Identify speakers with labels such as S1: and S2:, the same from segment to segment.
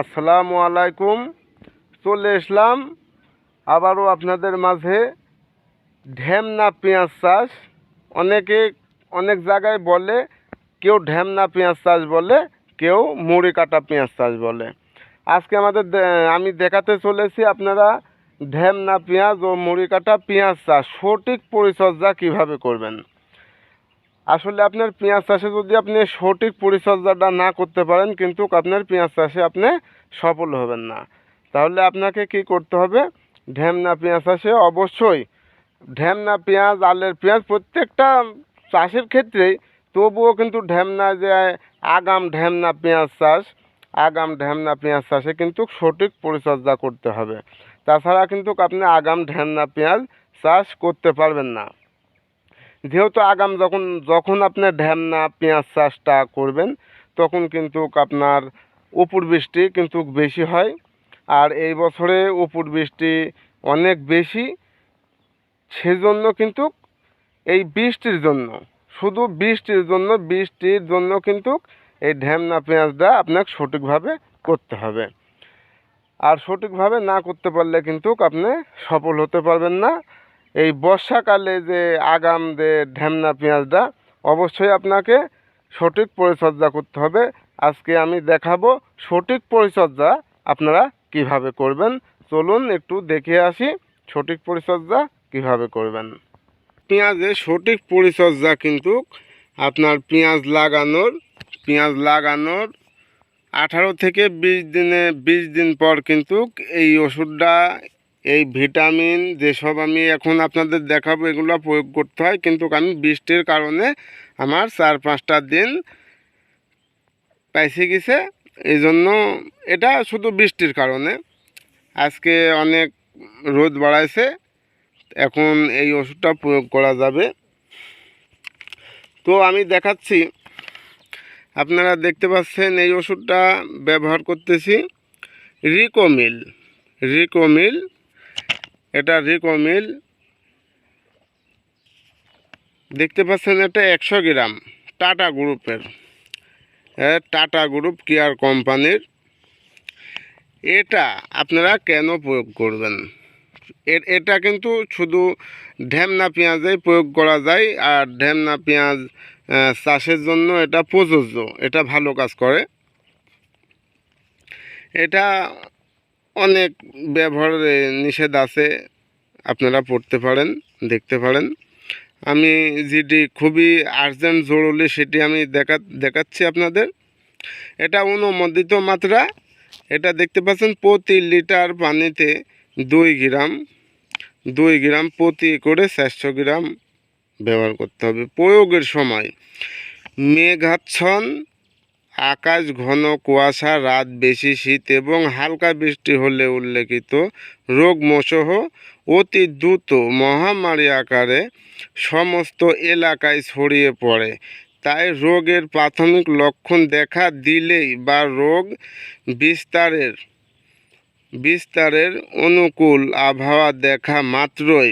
S1: আসসালামু আলাইকুম। চলে এসলাম আবারও আপনাদের মাঝে ঢ্যামনা পেঁয়াজ চাষ। অনেকে অনেক জায়গায় বলে, কেউ ঢ্যামনা পেঁয়াজ চাষ বলে, কেউ মুড়ি কাটা পেঁয়াজ চাষ বলে। আজকে আমাদের আমি দেখাতে চলেছি আপনারা ঢ্যামনা পেঁয়াজ ও মুড়ি কাটা পেঁয়াজ চাষ। সঠিক পরিচর্যা কীভাবে করবেন? আসলে আপনার পেঁয়াজ চাষে যদি আপনি সঠিক পরিচর্যাটা না করতে পারেন, কিন্তু আপনার পেঁয়াজ চাষে আপনি সফল হবেন না। তাহলে আপনাকে কি করতে হবে? ঢ্যামনা পেঁয়াজ চাষে অবশ্যই ঢ্যামনা পেঁয়াজ, আলের পেঁয়াজ প্রত্যেকটা চাষের ক্ষেত্রেই তবুও কিন্তু ঢ্যামনা যে আগাম ঢ্যামনা পেঁয়াজ চাষ, আগাম ঢ্যামনা পেঁয়াজ চাষে কিন্তু সঠিক পরিচর্যা করতে হবে। তাছাড়া কিন্তু আপনি আগাম ঢ্যামনা পেঁয়াজ চাষ করতে পারবেন না। যেহেতু আগাম যখন যখন আপনি ঢ্যামনা পেঁয়াজ চাষটা করবেন, তখন কিন্তু আপনার উপর বৃষ্টি কিন্তু বেশি হয়। আর এই বছরে উপর বৃষ্টি অনেক বেশি, সেজন্য কিন্তু এই বৃষ্টির জন্য, শুধু বৃষ্টির জন্য বৃষ্টির জন্য কিন্তু এই ঢ্যামনা পেঁয়াজটা আপনাকে সঠিকভাবে করতে হবে। আর সঠিকভাবে না করতে পারলে কিন্তু আপনি সফল হতে পারবেন না। এই বর্ষাকালে যে আগাম যে ঢ্যামনা পেঁয়াজটা, অবশ্যই আপনাকে সঠিক পরিচর্যা করতে হবে। আজকে আমি দেখাবো সঠিক পরিচর্যা আপনারা কীভাবে করবেন। চলুন একটু দেখে আসি সঠিক পরিচর্যা কীভাবে করবেন। পেঁয়াজের সঠিক পরিচর্যা কিন্তু আপনার পেঁয়াজ লাগানোর পেঁয়াজ লাগানোর আঠারো থেকে বিশ দিনে, বিশ দিন পর কিন্তু এই ওষুধটা এই ভিটামিন যেসব আমি এখন আপনাদের দেখাবো, এগুলো প্রয়োগ করতে হয়। কিন্তু আমি বৃষ্টির কারণে আমার চার পাঁচটা দিন পাইছে গেছে। এই জন্য এটা শুধু বৃষ্টির কারণে। আজকে অনেক রোদ বাড়াইছে। এখন এই ওষুধটা প্রয়োগ করা যাবে। তো আমি দেখাচ্ছি। আপনারা দেখতে পাচ্ছেন এই ওষুধটা ব্যবহার করতেছি রিকোমিল। রিকোমিল এটা রিকোমিল। দেখতে পাচ্ছেন এটা একশো গ্রাম, টাটা গ্রুপের। টাটা গ্রুপ কেয়ার কোম্পানির। এটা আপনারা কেন প্রয়োগ করবেন? এটা কিন্তু শুধু ঢ্যামনা পেঁয়াজেই প্রয়োগ করা যায়, আর ঢ্যামনা পেঁয়াজ চাষের জন্য এটা প্রযোজ্য, এটা ভালো কাজ করে। এটা অনেক ব্যবহারে নিষেধ আছে, আপনারা পড়তে পারেন, দেখতে পারেন। আমি যেটি খুবই আর্জেন্ট জরুরি সেটি আমি দেখা, দেখাচ্ছি আপনাদের। এটা অনুমোদিত মাত্রা, এটা দেখতে পাচ্ছেন প্রতি লিটার পানিতে দুই গ্রাম দুই গ্রাম প্রতি করে চারশো গ্রাম ব্যবহার করতে হবে প্রয়োগের সময়। মেঘাচ্ছন্ন আকাশ ঘন কুয়াশা, রাত বেশি শীত এবং হালকা বৃষ্টি হলে উল্লেখিত রোগ মশহ অতি দ্রুত মহামারী আকারে সমস্ত এলাকায় ছড়িয়ে পড়ে। তাই রোগের প্রাথমিক লক্ষণ দেখা দিলেই বা রোগ বিস্তারের বিস্তারের অনুকূল আবহাওয়া দেখা মাত্রই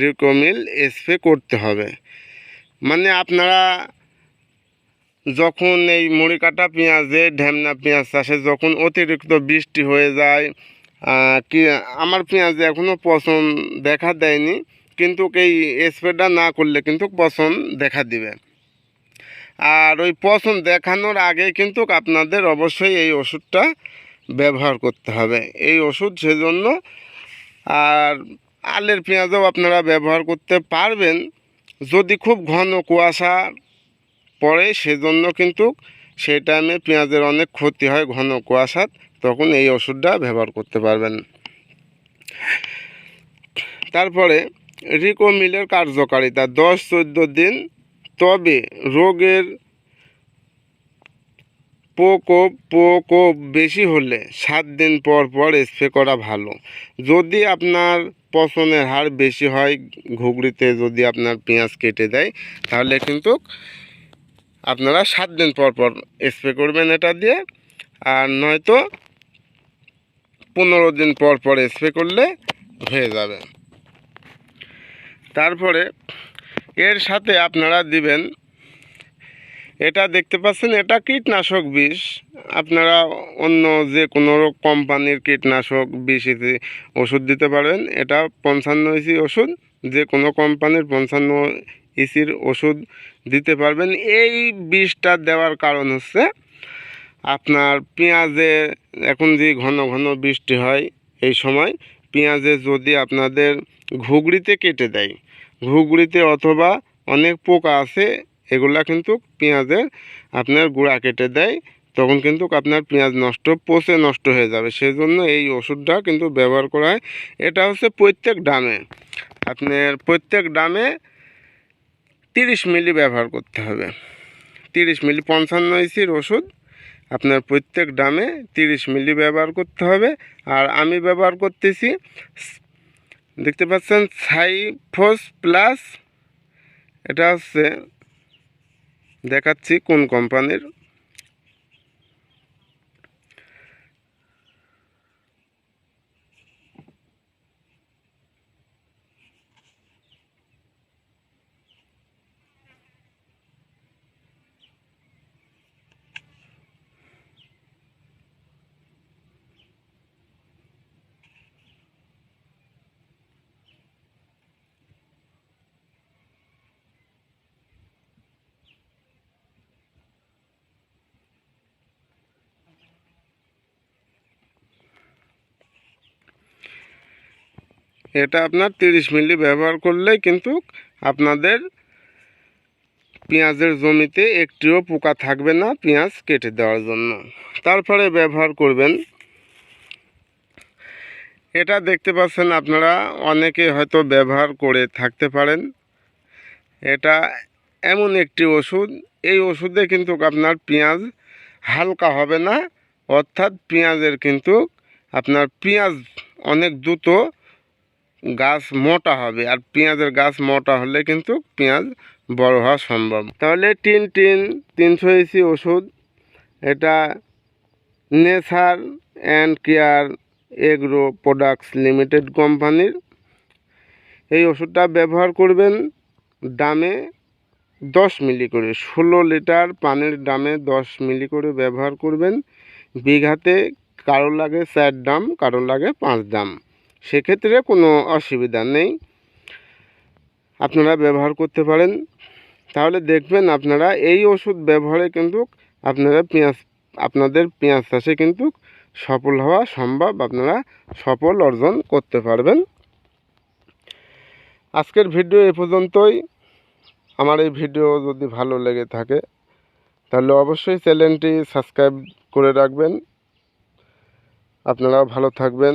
S1: রিকমিল স্প্রে করতে হবে। মানে আপনারা যখন এই মুড়ি কাটা পেঁয়াজে ঢ্যামনা পেঁয়াজ চাষে যখন অতিরিক্ত বৃষ্টি হয়ে যায় কি আমার পেঁয়াজে এখনও পচন দেখা দেয়নি, কিন্তু এই স্প্রেটা না করলে কিন্তু পচন দেখা দিবে। আর ওই পচন দেখানোর আগে কিন্তু আপনাদের অবশ্যই এই ওষুধটা ব্যবহার করতে হবে। এই ওষুধ সেজন্য আর আলের পেঁয়াজও আপনারা ব্যবহার করতে পারবেন। যদি খুব ঘন কুয়াশা পড়ে সেজন্য কিন্তু সেই টাইমে পেঁয়াজের অনেক ক্ষতি হয়, ঘন কুয়াশাত, তখন এই ওষুধটা ব্যবহার করতে পারবেন। তারপরে রিকোমিলের কার্যকারিতা দশ চোদ্দ দিন। তবে রোগের প্রকোপ প্রকোপ বেশি হলে সাত দিন পর পর স্প্রে করা ভালো। যদি আপনার পচনের হার বেশি হয় ঘুগড়িতে যদি আপনার পেঁয়াজ কেটে দেয়, তাহলে কিন্তু আপনারা সাত দিন পর পর স্প্রে করবেন এটা দিয়ে, আর নয়তো পনেরো দিন পর পর স্প্রে করলে হয়ে যাবে। তারপরে এর সাথে আপনারা দিবেন, এটা দেখতে পাচ্ছেন, এটা কীটনাশক বিষ। আপনারা অন্য যে কোনো কোম্পানির কীটনাশক বিষ ওষুধ দিতে পারেন। এটা পঞ্চান্ন ইসি ওষুধ, যে কোনো কোম্পানির পঞ্চান্ন ইসির ওষুধ দিতে পারবেন। এই বিষটা দেওয়ার কারণ হচ্ছে আপনার পেঁয়াজে এখন যে ঘন ঘন বৃষ্টি হয় এই সময় পেঁয়াজে যদি আপনাদের ঘুগড়িতে কেটে দেয়, ঘুগড়িতে অথবা অনেক পোকা আছে, এগুলা কিন্তু পেঁয়াজের আপনার গুঁড়া কেটে দেয়, তখন কিন্তু আপনার পেঁয়াজ নষ্ট, পচে নষ্ট হয়ে যাবে। সেই জন্য এই ওষুধটা কিন্তু ব্যবহার করা হয়। এটা হচ্ছে প্রত্যেক ডামে। আপনার প্রত্যেক ডামে তিরিশ মিলি ব্যবহার করতে হবে। তিরিশ মিলি পঞ্চান্ন ইসির ওষুধ, আপনার প্রত্যেক ডামে তিরিশ মিলি ব্যবহার করতে হবে। আর আমি ব্যবহার করতেছি দেখতে পাচ্ছেন, সাইফোস প্লাস, এটা হচ্ছে দেখাচ্ছি কোন কোম্পানির এটা আপনার তিরিশ মিলি ব্যবহার করলেই কিন্তু আপনাদের পেঁয়াজের জমিতে একটিও পোকা থাকবে না পেঁয়াজ কেটে দেওয়ার জন্য। তারপরে ব্যবহার করবেন। এটা দেখতে পাচ্ছেন আপনারা, অনেকে হয়তো ব্যবহার করে থাকতে পারেন। এটা এমন একটি ওষুধ, এই ওষুধে কিন্তু আপনার পেঁয়াজ হালকা হবে না, অর্থাৎ পেঁয়াজের কিন্তু আপনার পেঁয়াজ অনেক দ্রুত গাছ মোটা হবে আর পেঁয়াজের গাছ মোটা হলে কিন্তু পেঁয়াজ বড় হওয়া সম্ভব। তাহলে টিন টিন তিনশো ইসি ওষুধ, এটা nature and care agro products limited কোম্পানির। এই ওষুধটা ব্যবহার করবেন দামে দশ মিলি করে, ষোলো লিটার পানির দামে দশ মিলি করে ব্যবহার করবেন। বিঘাতে কারও লাগে চার দাম, কারও লাগে পাঁচ দাম। সেক্ষেত্রে কোনো অসুবিধা নেই। আপনারা ব্যবহার করতে পারেন। তাহলে দেখবেন আপনারা এই ওষুধ ব্যবহারে কিন্তু আপনারা পেঁয়াজ, আপনাদের পেঁয়াজ চাষে কিন্তু সফল হওয়া সম্ভব। আপনারা সফল অর্জন করতে পারবেন। আজকের ভিডিও এ পর্যন্তই। আমার এই ভিডিও যদি ভালো লেগে থাকে, তাহলে অবশ্যই চ্যানেলটি সাবস্ক্রাইব করে রাখবেন। আপনারা ভালো থাকবেন।